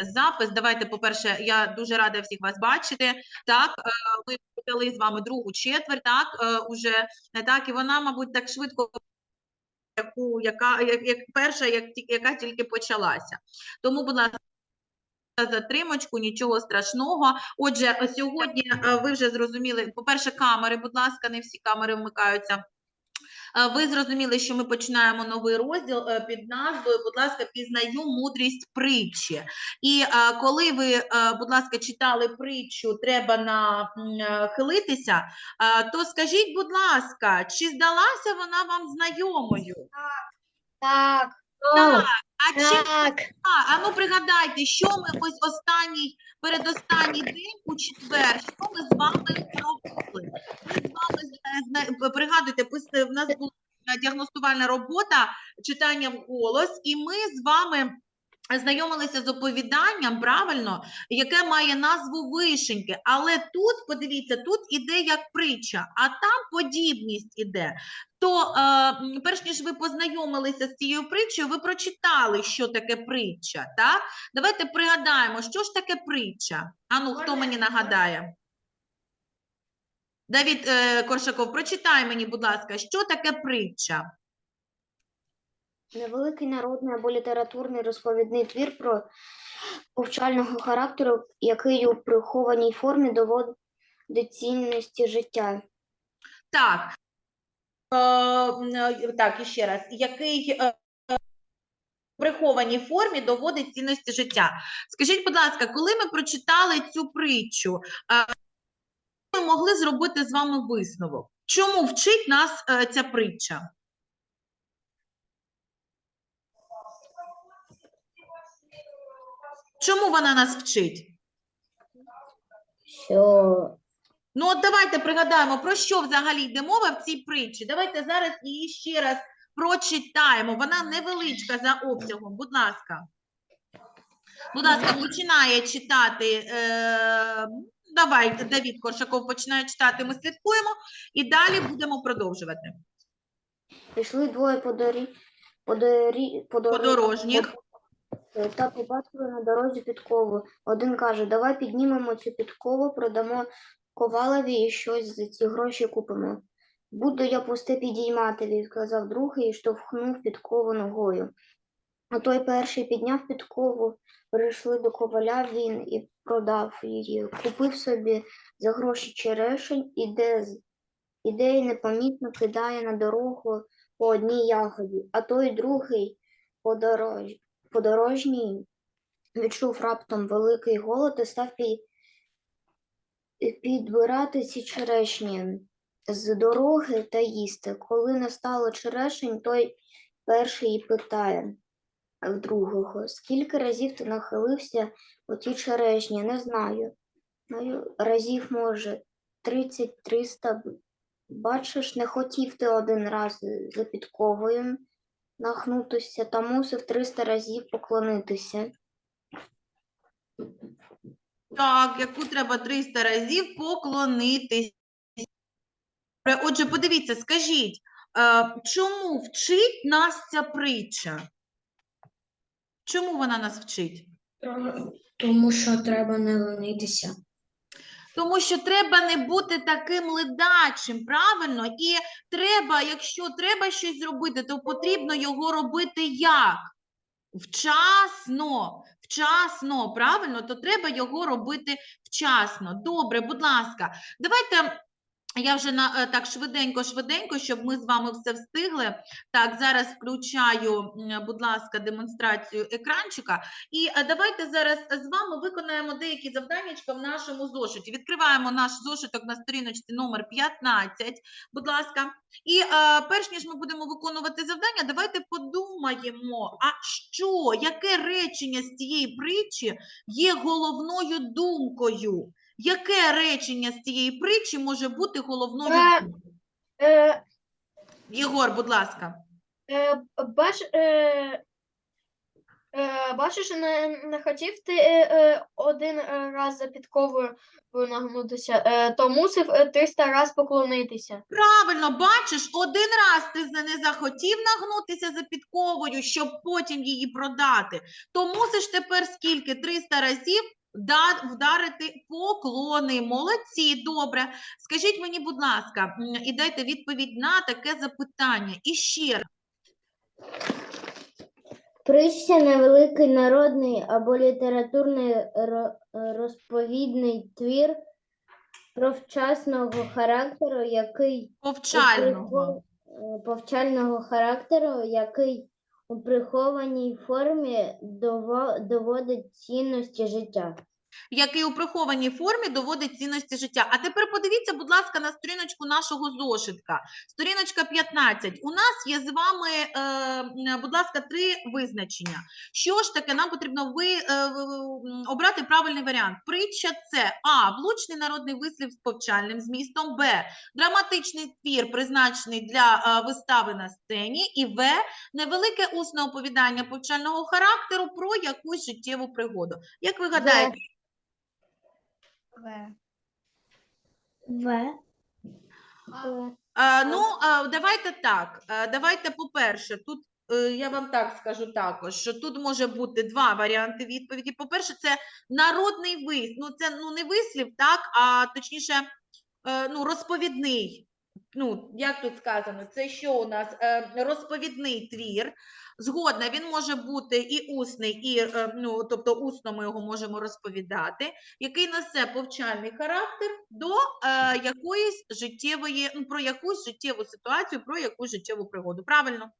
запис. Давайте, по-перше, я дуже рада всіх вас бачити. Так, е, ми почали з вами другу четверть, так, е, уже, е, так, і вона, мабуть, так швидко яку, яка, як, як перша, як, яка тільки почалася. Тому, будь ласка, затримочку, нічого страшного. Отже, сьогодні ви вже зрозуміли, по-перше, камери, будь ласка, не всі камери вмикаються. Е, Ви зрозуміли, що ми починаємо новий розділ е, під назвою, будь ласка, пізнаю мудрість притчі. І е, коли ви, будь ласка, читали притчу Треба нахилитися, то скажіть, будь ласка, чи здалася вона вам знайомою? Так, Так. А чи так. а, а ну пригадайте, що ми ось останній, передостанній день у четвер, що ми з вами робили? Ми з вами е, зна- пригадуйте, пис- в нас була е, діагностувальна робота, читання в голос, і ми з вами знайомилися з оповіданням, правильно, яке має назву вишеньки. Але тут, подивіться, тут іде як притча, а там подібність іде. То е, перш ніж ви познайомилися з цією притчею, ви прочитали, що таке притча. Так? Давайте пригадаємо, що ж таке притча. Ану, хто мені нагадає? Давід е, Коршаков, прочитай мені, будь ласка, що таке притча? Невеликий народний або літературний розповідний твір про повчального характеру, який у прихованій формі доводить цінності життя. Так. Е, е, так, і ще раз. Який е, в прихованій формі доводить цінності життя. Скажіть, будь ласка, коли ми прочитали цю притчу, е, ми могли зробити з вами висновок? Чому вчить нас е, ця притча? Чому вона нас вчить? Що Ну, от давайте пригадаємо, про що взагалі йде мова в цій притчі. Давайте зараз її ще раз прочитаємо. Вона невеличка за обсягом. Будь ласка. Будь ласка, починає читати. Е, давай, Давід Коршаков починає читати, ми слідкуємо і далі будемо продовжувати. пішли двоє подорі... Подорі... подорож- Подорожніх. Е, та побачили на дорозі підкову. Один каже, давай піднімемо цю підкову, продамо ковалові і щось за ці гроші купимо. Буду я пусте підіймати, відказав другий і штовхнув підкову ногою. А той перший підняв підкову, прийшли до коваля він і продав її. Купив собі за гроші черешень, іде, іде і непомітно кидає на дорогу по одній ягоді, а той другий подорож подорожній відчув раптом великий голод і став пі- підбирати ці черешні з дороги та їсти. Коли настало черешень, той перший питає в другого, скільки разів ти нахилився у ті черешні? Не знаю. Разів, може, 30-300. Бачиш, не хотів ти один раз за підковою нахнутися та мусив 300 разів поклонитися. Так, яку треба 300 разів поклонитись. Добре, Отже, подивіться, скажіть, е, чому вчить нас ця притча? Чому вона нас вчить? Тому що треба не ленитися. Тому що треба не бути таким ледачим, правильно? І треба, якщо треба щось зробити, то потрібно його робити як? Вчасно, вчасно, правильно? То треба його робити вчасно. Добре, будь ласка, давайте. Я вже на е, так швиденько, швиденько, щоб ми з вами все встигли. Так, зараз включаю, будь ласка, демонстрацію екранчика. І е, давайте зараз з вами виконаємо деякі завданнячка в нашому зошиті. Відкриваємо наш зошиток на сторіночці номер 15, будь ласка. І е, перш ніж ми будемо виконувати завдання, давайте подумаємо, а що, яке речення з цієї притчі є головною думкою? Яке речення з цієї притчі може бути головною Е. Е, Єгор, будь ласка. е, бач, е, Е, бачиш, не, не хотів ти е, е, один е, раз за підковою нагнутися, е, то мусив е, 300 раз поклонитися. Правильно, бачиш, один раз ти за- не захотів нагнутися за підковою, щоб потім її продати, то мусиш тепер скільки? 300 разів вдарити поклони. Молодці, добре. Скажіть мені, будь ласка, і дайте відповідь на таке запитання. І ще раз. Притча невеликий народний або літературний розповідний твір провчасного характеру, який повчального. е, повчального характеру, який у прихованій формі дово- доводить цінності життя. Який у прихованій формі доводить цінності життя. А тепер подивіться, будь ласка, на сторіночку нашого зошитка. Сторіночка 15. У нас є з вами, е, будь ласка, три визначення. Що ж таке? Нам потрібно ви, е, обрати правильний варіант. Притча це А. Влучний народний вислів з повчальним змістом, Б. Драматичний твір, призначений для е, вистави на сцені, і В. Невелике усне оповідання повчального характеру про якусь життєву пригоду. Як ви гадаєте? В. Е, ну, е, давайте так. Давайте, по-перше, тут е, я вам так скажу також, що тут може бути два варіанти відповіді. По-перше, це народний вислів. Ну, це ну, не вислів, так, а точніше, е, ну, розповідний. Ну, як тут сказано, це що у нас е, розповідний твір. Згодна, він може бути і усний, і е, ну, тобто усно ми його можемо розповідати який несе повчальний характер до е, якоїсь життєвої, ну, про якусь життєву ситуацію, про якусь життєву пригоду. Правильно?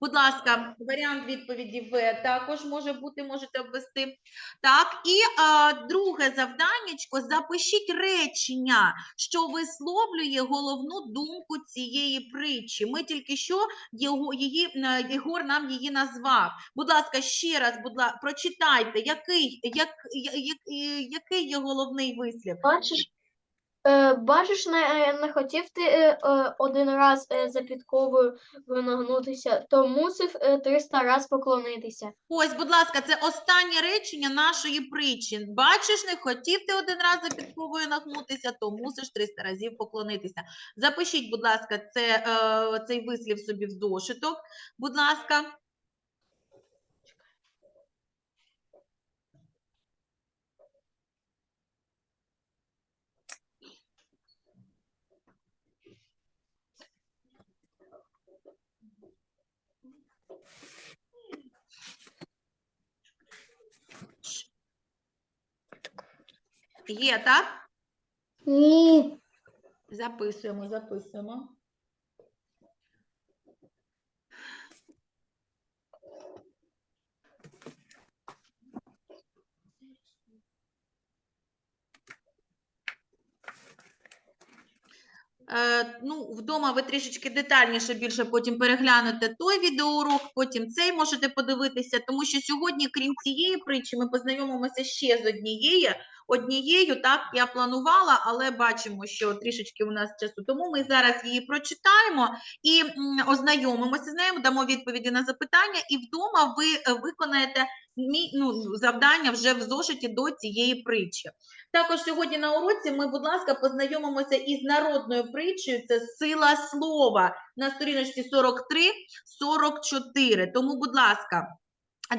Будь ласка, варіант відповіді В також може бути, можете обвести. Так, і е, друге завданнячко, запишіть речення, що висловлює головну думку цієї притчі. Ми тільки що його, її, Єгор нам її назвав. Будь ласка, ще раз, будь ласка, прочитайте, який, як, я- е, який є головний вислів? Бачиш, бачиш, не, е, не хотів ти е, е, один раз е, за підковою нагнутися, то мусив е, 300 раз поклонитися. Ось, будь ласка, це останнє речення нашої притчі. Бачиш, не хотів ти один раз за підковою нагнутися, то мусиш 300 разів поклонитися. Запишіть, будь ласка, це, е, цей вислів собі в зошиток. Будь ласка. Є, так? Ні. Записуємо, записуємо. Е, ну, вдома ви трішечки детальніше більше потім переглянете той відеоурок, потім цей можете подивитися, тому що сьогодні, крім цієї притчі, ми познайомимося ще з однією. Однією, так, я планувала, але бачимо, що трішечки у нас часу. Тому ми зараз її прочитаємо і ознайомимося з нею, дамо відповіді на запитання, і вдома ви е, виконаєте ну, завдання вже в зошиті до цієї притчі. Також сьогодні на уроці ми, будь ласка, познайомимося із народною притчею. Це сила слова на сторіночці 43-44. Тому, будь ласка.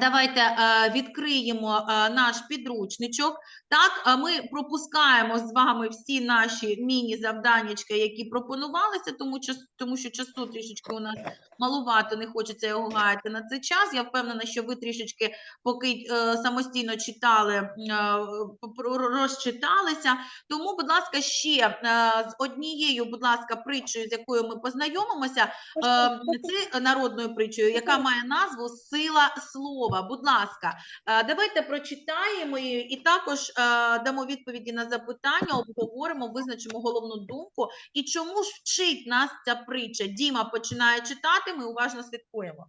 Давайте е, відкриємо е, наш підручничок. Так, ми пропускаємо з вами всі наші міні-завданнячка, які пропонувалися, тому, час, тому що часу трішечки у нас малувато, не хочеться його гаяти на цей час. Я впевнена, що ви трішечки, поки е, самостійно читали, розчиталися. Тому, будь ласка, ще з однією, будь ласка, притчею, з якою ми познайомимося, це народною притчею, яка має назву Сила слова. Будь ласка, е, давайте прочитаємо її і також е, дамо відповіді на запитання, обговоримо, визначимо головну думку. І чому ж вчить нас ця притча? Діма починає читати, ми уважно слідкуємо.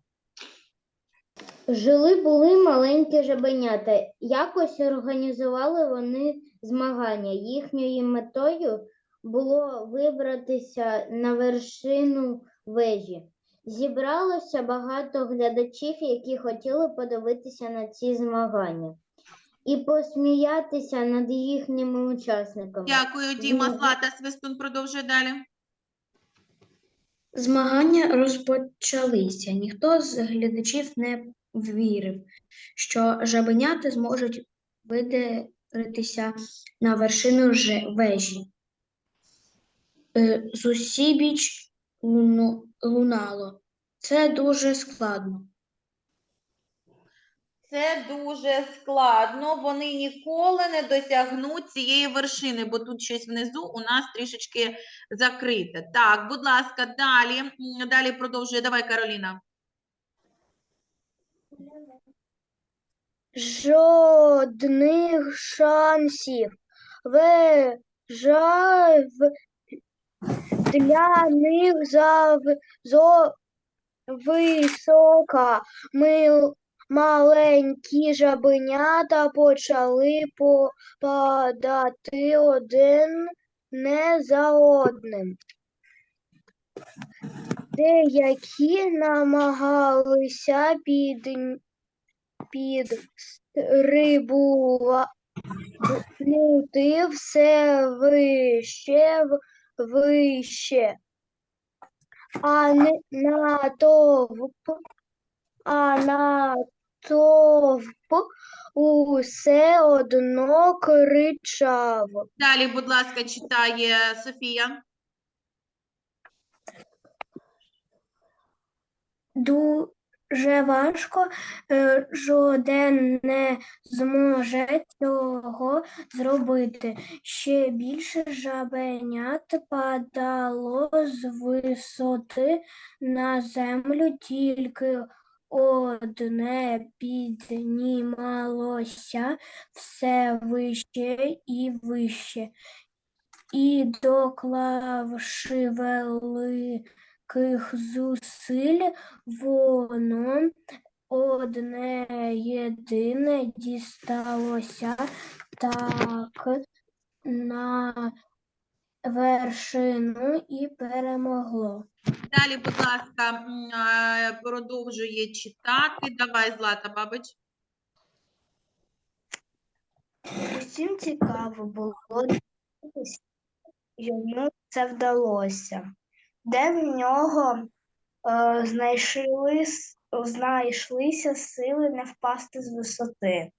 Жили були маленькі жабенята. Якось організували вони змагання. Їхньою метою було вибратися на вершину вежі. Зібралося багато глядачів, які хотіли подивитися на ці змагання і посміятися над їхніми учасниками. Дякую, Діма. Злата Свистун продовжує далі. Змагання розпочалися. Ніхто з глядачів не вірив, що жабенята зможуть видертися на вершину же- вежі. Е, Зусібіч лунало. Це дуже складно. Це дуже складно. Вони ніколи не досягнуть цієї вершини, бо тут щось внизу у нас трішечки закрите. Так, будь ласка, далі. Далі продовжує. Давай, Кароліна. Жодних шансів. Вежа в- для них зав... зо... висока. Ми... Маленькі жабенята почали попадати один не за одним. Деякі намагалися під... підстрибувати все вище, в- вище, а не натовп, а натовп усе одно кричав. Далі, будь ласка, читає Софія. Дуже важко, е, жоден не зможе цього зробити. Ще більше жабенят падало з висоти на землю, тільки одне піднімалося все вище і вище. І доклавши великих зусиль, воно одне єдине дісталося так на вершину і перемогло. Далі, будь ласка, продовжує читати. Давай, Злата Бабич. Усім цікаво було йому це вдалося. Де в нього е, знайшли, знайшлися сили не впасти з висоти.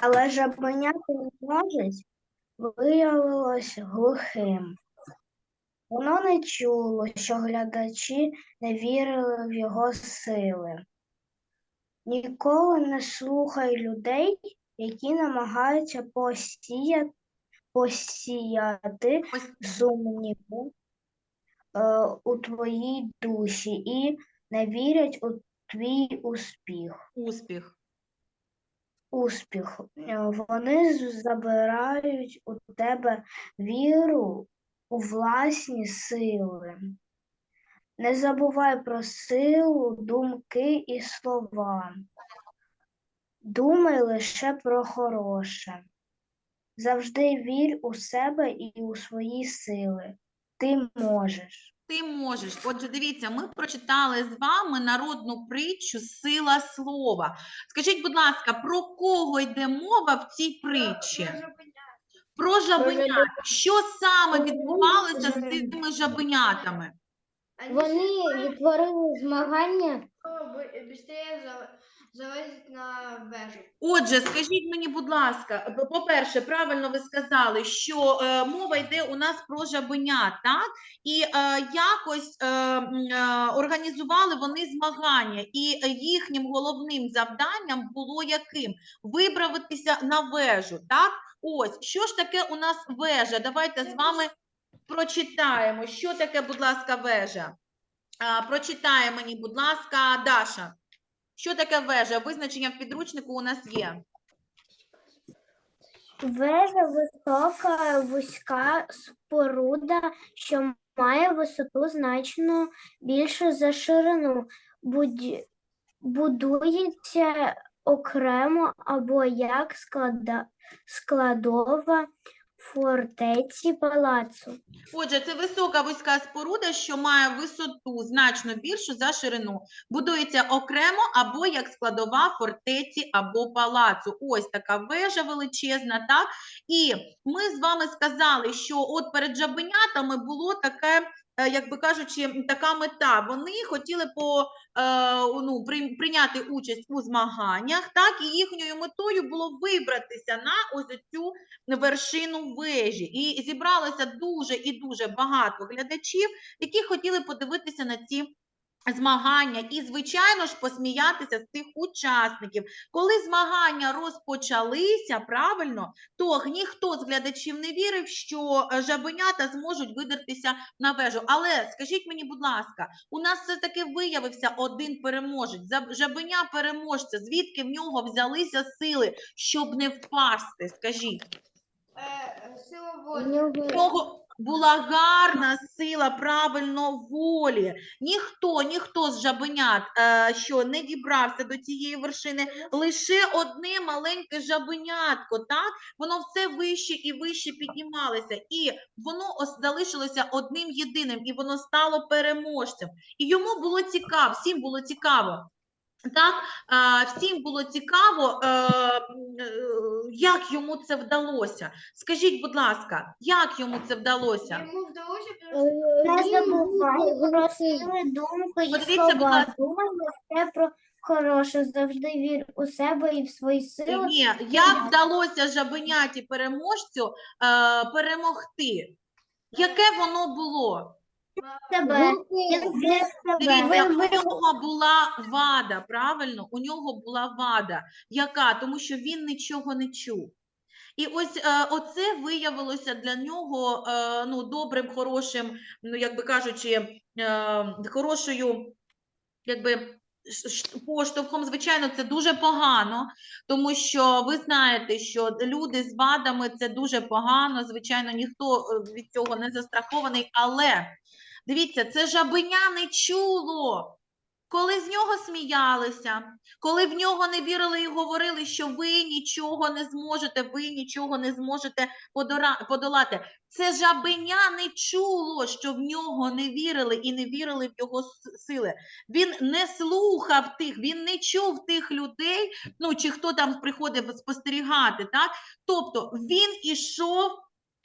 Але жабеняти не можуть виявилось глухим. Воно не чуло, що глядачі не вірили в його сили. Ніколи не слухай людей, які намагаються посіяти, посіяти сумніви у твоїй душі і не вірять у твій успіх. успіх. Успіх. Е, Вони забирають у тебе віру у власні сили. Не забувай про силу, думки і слова. Думай лише про хороше. Завжди вір у себе і у свої сили. Ти можеш. Ти можеш. Отже, дивіться, ми прочитали з вами народну притчу Сила слова. Скажіть, будь ласка, про кого йде мова в цій притчі? Про жабенят. Що саме відбувалося з цими жабенятами? Вони відтворили змагання залазить на вежу. Отже, скажіть мені, будь ласка, по- по-перше, правильно ви сказали, що е, мова йде у нас про жабенят, так? І е, якось е, е, організували вони змагання, і е, їхнім головним завданням було яким? Виправитися на вежу, так? Ось, що ж таке у нас вежа? Давайте з вами прочитаємо. Що таке, будь ласка, вежа? А, прочитає мені, будь ласка, Даша. Що таке вежа? Визначення в підручнику у нас є. Вежа висока, вузька споруда, що має висоту значно більше за ширину. Будується окремо або як склада- складова фортеці палацу. Отже, це висока вузька споруда, що має висоту значно більшу за ширину. Будується окремо або як складова фортеці або палацу. Ось така вежа величезна, так? І ми з вами сказали, що от перед жабенятами було таке, як би кажучи, така мета. Вони хотіли по, е, ну, прийняти участь у змаганнях, так? І їхньою метою було вибратися на ось цю вершину вежі. І зібралося дуже і дуже багато глядачів, які хотіли подивитися на ці змагання і, звичайно ж, посміятися з цих учасників. Коли змагання розпочалися, правильно, то ніхто з глядачів не вірив, що е, жабенята зможуть видертися на вежу. Але скажіть мені, будь ласка, у нас все-таки виявився один переможець, жабеня переможця. Звідки в нього взялися сили, щоб не впасти? Скажіть. Нього У нього була гарна сила правильно волі. Ніхто, ніхто з жабенят, е, що не дібрався до цієї вершини, лише одне маленьке жабенятко, так? Воно все вище і вище піднімалося, і воно ос- залишилося одним єдиним, і воно стало переможцем. І йому було цікаво, всім було цікаво. Так, всім було цікаво, е, е, як йому це вдалося. Скажіть, будь ласка, як йому це вдалося? сили думки і Подивіться, будь ласка. Думай про хороше, завжди вір у себе і в свої сили. Ні, як вдалося жабеняті переможцю е, перемогти? Яке воно було? Себе. Дивіться, у нього була вада, правильно? У нього була вада. Яка? Тому що він нічого не чув. І ось е, оце виявилося для нього е, ну, добрим, хорошим, ну, як би кажучи, е, хорошою, якби. Поштовхом, звичайно, це дуже погано, тому що ви знаєте, що люди з вадами це дуже погано. Звичайно, ніхто е, від цього не застрахований, але Дивіться, це жабеня не чуло. Коли з нього сміялися, коли в нього не вірили і говорили, що ви нічого не зможете, ви нічого не зможете подолати. Це жабеня не чуло, що в нього не вірили і не вірили в його сили. Він не слухав тих, він не чув тих людей, ну чи хто там приходив спостерігати, так? Тобто він ішов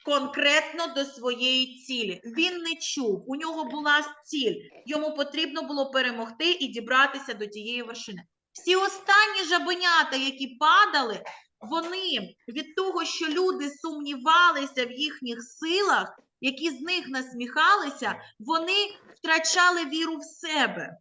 конкретно до своєї цілі. Він не чув, у нього була ціль. Йому потрібно було перемогти і дібратися до тієї вершини. Всі останні жабенята, які падали, вони від того, що люди сумнівалися в їхніх силах, які з них насміхалися, вони втрачали віру в себе.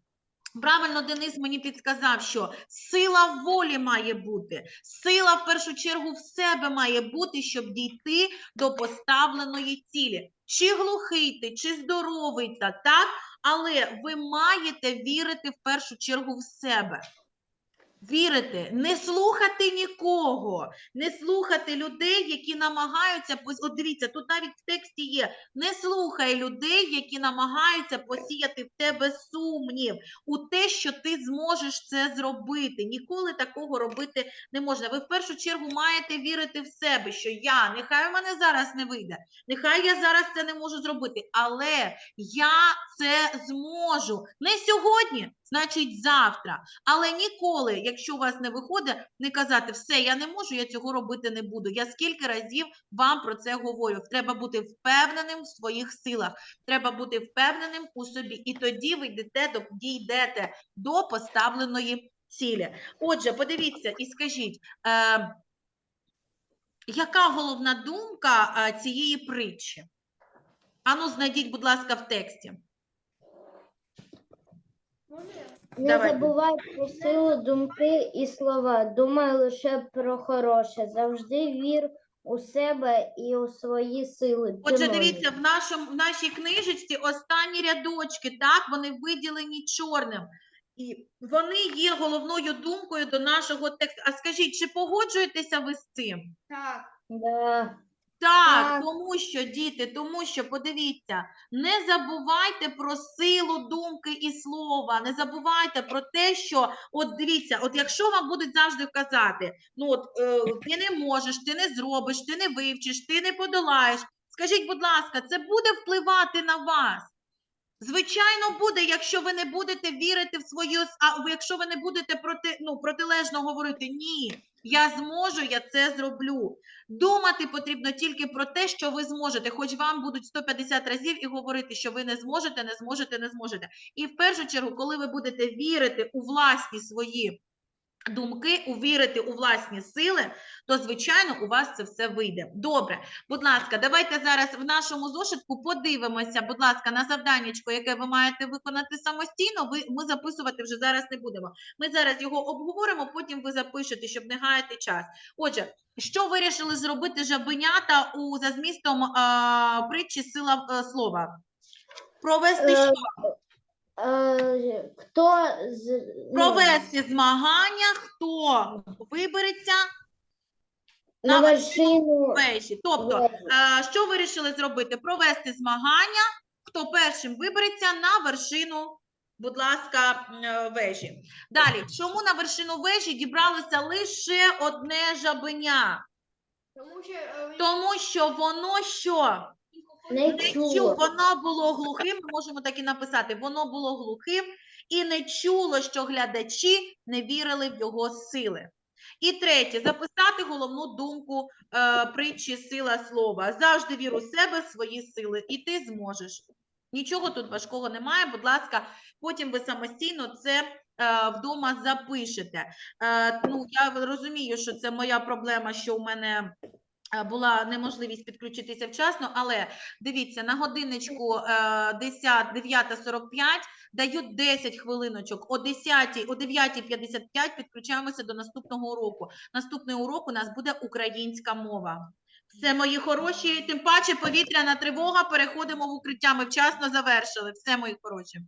Правильно Денис мені підказав, що сила волі має бути, сила в першу чергу в себе має бути, щоб дійти до поставленої цілі. Чи глухий ти, чи здоровий та так, але ви маєте вірити в першу чергу в себе. Вірити, не слухати нікого, не слухати людей, які намагаються От дивіться, тут навіть в тексті є: не слухай людей, які намагаються посіяти в тебе сумнів у те, що ти зможеш це зробити. Ніколи такого робити не можна. Ви в першу чергу маєте вірити в себе, що я, нехай у мене зараз не вийде, нехай я зараз це не можу зробити, але я це зможу. Не сьогодні, значить завтра. Але ніколи, якщо у вас не виходить, не казати все, я не можу, я цього робити не буду. Я скільки разів вам про це говорю. Треба бути впевненим в своїх силах. Треба бути впевненим у собі. І тоді ви йдете до дійдете до поставленої цілі. Отже, подивіться і скажіть, е, яка головна думка е, цієї притчі? Ану, знайдіть, будь ласка, в тексті. Не Давайте. забувай про силу думки і слова. Думай лише про хороше. Завжди вір у себе і у свої сили. Ти Отже, можеш. дивіться, в, нашому, в нашій книжечці останні рядочки, так, вони виділені чорним. І вони є головною думкою до нашого тексту. А скажіть, чи погоджуєтеся ви з цим? Да. Так, Так. тому що, діти, тому що, подивіться, не забувайте про силу думки і слова, не забувайте про те, що, от дивіться, от якщо вам будуть завжди казати, ну от е, ти не можеш, ти не зробиш, ти не вивчиш, ти не подолаєш, скажіть, будь ласка, це буде впливати на вас? Звичайно, буде, якщо ви не будете вірити в свою, а якщо ви не будете проти, ну, протилежно говорити, ні, я зможу, я це зроблю. Думати потрібно тільки про те, що ви зможете, хоч вам будуть 150 разів і говорити, що ви не зможете, не зможете, не зможете. І в першу чергу, коли ви будете вірити у власні свої думки, увірити у власні сили, то звичайно у вас це все вийде. Добре, будь ласка, давайте зараз в нашому зошитку подивимося, будь ласка, на завданнячко, яке ви маєте виконати самостійно. Ви ми записувати вже зараз не будемо. Ми зараз його обговоримо, потім ви запишете, щоб не гаяти час. Отже, що вирішили зробити жабенята у за змістом а, притчі сила е, слова? Провести Е, що? Е, хто з ну, Провести змагання, хто вибереться на на вершину вежі. Тобто, е, що вирішили зробити? Провести змагання, хто першим вибереться на вершину, будь ласка, е, вежі. Далі, чому на вершину вежі дібралося лише одне жабеня? Тому що воно що? Не не чуло. чу, воно було глухим, ми можемо так і написати, воно було глухим і не чуло, що глядачі не вірили в його сили. І третє, записати головну думку е, притчі сила слова. Завжди вір у себе, свої сили, і ти зможеш. Нічого тут важкого немає, будь ласка, потім ви самостійно це е, вдома запишете. Е, ну, я розумію, що це моя проблема, що у мене була неможливість підключитися вчасно, але Дивіться, на годинничку е, 10, 9.45 дають 10 хвилиночок. О 10, о 9.55 підключаємося до наступного уроку. Наступний урок у нас буде українська мова. Все, мої хороші, тим паче повітряна тривога, переходимо в укриття. Ми вчасно завершили. Все, мої хороші.